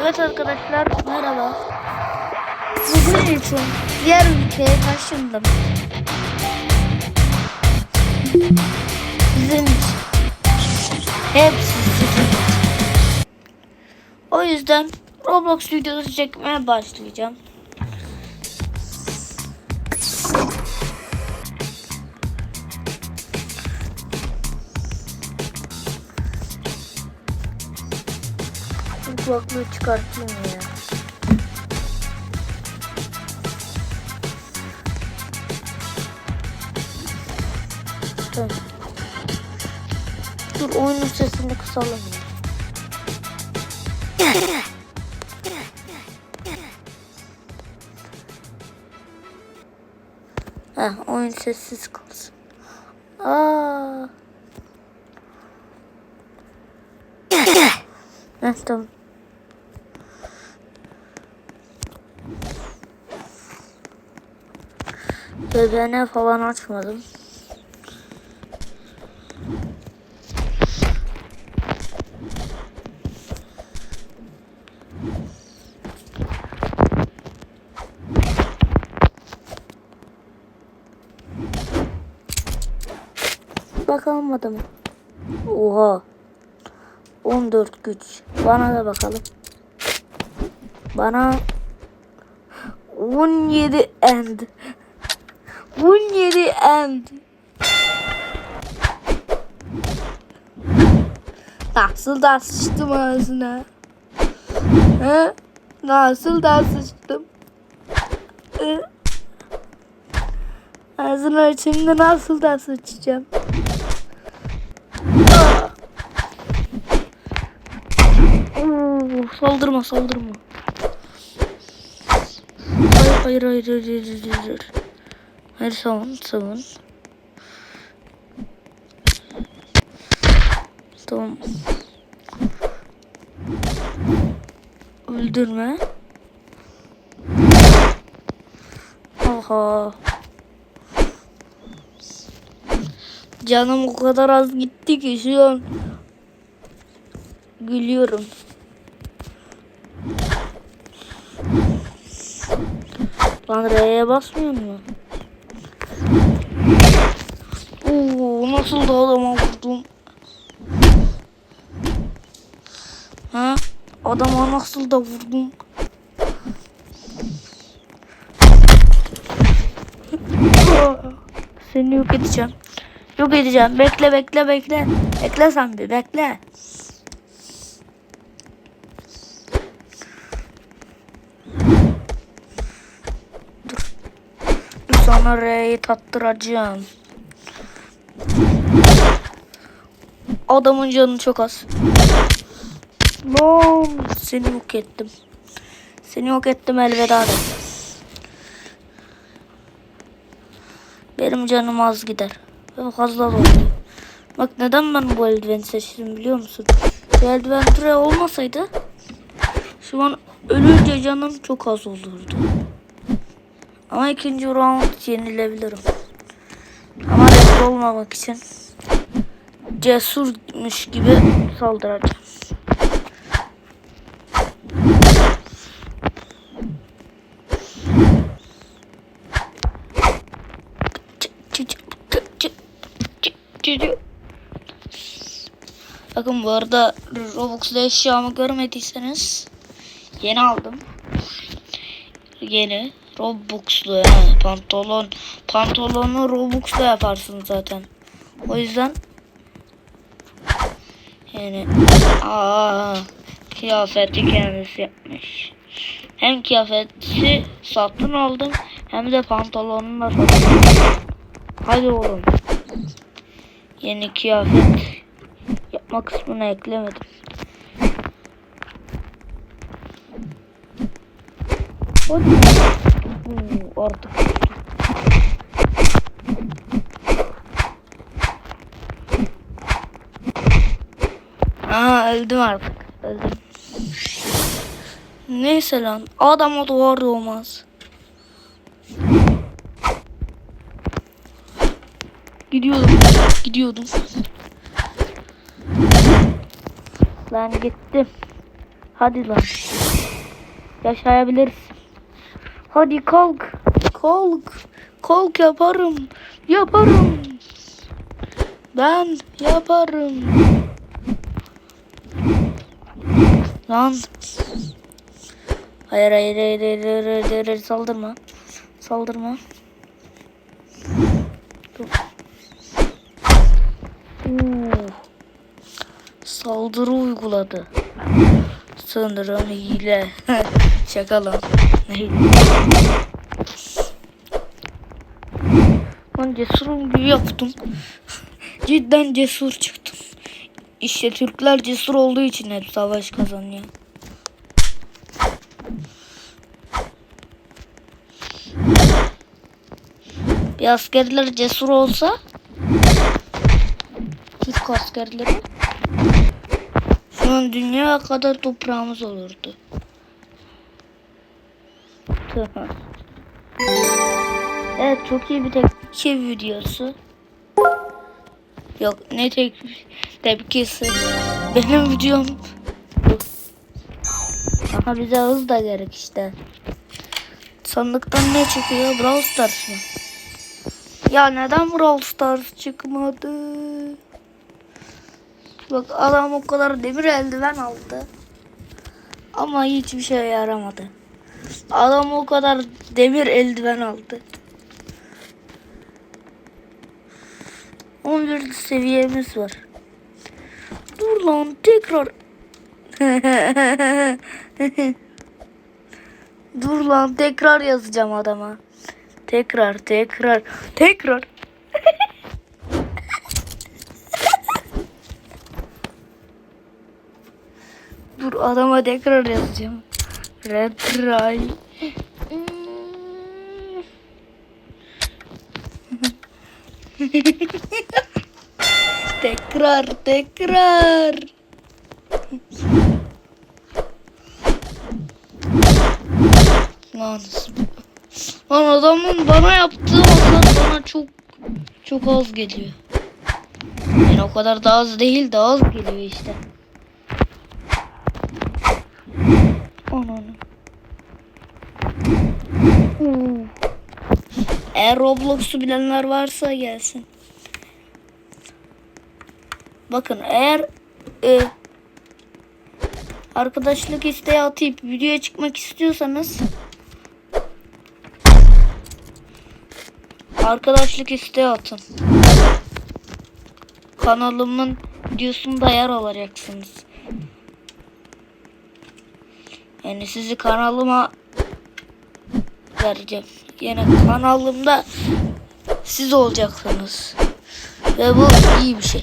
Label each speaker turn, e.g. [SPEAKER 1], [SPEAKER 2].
[SPEAKER 1] Evet arkadaşlar merhaba. Bugün için diğer ülkeye taşındım. Sizin için. Hepsi sizin. O yüzden Roblox videosu çekmeye başlayacağım. Şu kulaklığı çıkartayım ya. Dur. Oyunun sesini kısalım ya. Oyun sessiz kalsın. Aa. Heh, tamam. BBN falan açmadım. Bakalım adamı. Oha. 14 güç. Bana da bakalım. Bana 17 end. 17 end. Nasıl da sıçtım ağzına. He? Nasıl da sıçtım. He? Ağzını açınca nasıl da sıçacağım. Oo, saldırma saldırma. Hayır hayır hayır hayır hayır hayır. Hayır savun savun. Tamam. Öldürme. Aha. Canım o kadar az gitti ki şu an gülüyorum. Lan R'ye basmıyor mu? Oo, nasıl da adama vurdum? Ha? Adama nasıl da vurdum? Seni yok edeceğim. Yok edeceğim. Bekle bekle bekle. Bekle sen bir bekle. Dur sana R'yi tattıracağım. Adamın canı çok az. Lan seni yok ettim. Seni yok ettim elveda de. Benim canım az gider. Ve fazla oluyor. Bak neden ben bu eldiveni seçtim biliyor musun? Bu eldiven türe olmasaydı şu an ölünce canım çok az olurdu. Ama ikinci round yenilebilirim. Ama olmamak için cesurmuş gibi saldıracağım. Bakın bu arada Robux'da eşyamı görmediyseniz yeni aldım. Yeni Robux'lu he, pantolon pantolonu Robux'la yaparsın zaten. O yüzden yani aa kıyafeti kendisi yapmış. Hem kıyafeti satın aldım hem de pantolonunu da satın aldım. Hadi oğlum. Yeni kıyafet yapma kısmına eklemedim. Hadi. Artık. Aa öldüm artık. Öldüm. Neyse lan. Adama doğar doğmaz. Gidiyordum. Gidiyordum. Lan gittim. Hadi lan. Yaşayabilirsin. Hadi kalk. Kalk. Kalk yaparım. Yaparım. Ben yaparım. Lan. Hayır hayır hayır hayır hayır, hayır, hayır, hayır, saldırma. Saldırma. Oo. Saldırı uyguladı. Sanırım hile. Şaka lan. Cesurum gibi yaptım. Cidden cesur çıktım. İşte Türkler cesur olduğu için hep savaş kazanıyor. Bir askerler cesur olsa Türk askerleri şu an dünya kadar toprağımız olurdu. evet çok iyi bir tepki videosu. Yok ne tek tepkisi. Benim videom. Aha bize hız da gerek işte. Sandıktan ne çıkıyor? Brawl Stars mı? Ya neden Brawl Stars çıkmadı? Bak adam o kadar demir eldiven aldı. Ama hiçbir şey yaramadı. Adam o kadar demir eldiven aldı. 11 seviyemiz var. Dur lan tekrar. Dur lan tekrar yazacağım adama. Tekrar tekrar tekrar. Dur adama tekrar yazacağım. Retry. tekrar tekrar. Lan, lan adamın bana yaptığı hasar bana çok çok az geliyor. Yani o kadar da az değil de az geliyor işte. Ananı. Eğer Roblox'u bilenler varsa gelsin. Bakın eğer e, arkadaşlık isteği atıp videoya çıkmak istiyorsanız arkadaşlık isteği atın. Kanalımın videosunda yer alacaksınız. Yani sizi kanalıma vereceğim. Yine kanalımda siz olacaksınız. Ve bu iyi bir şey.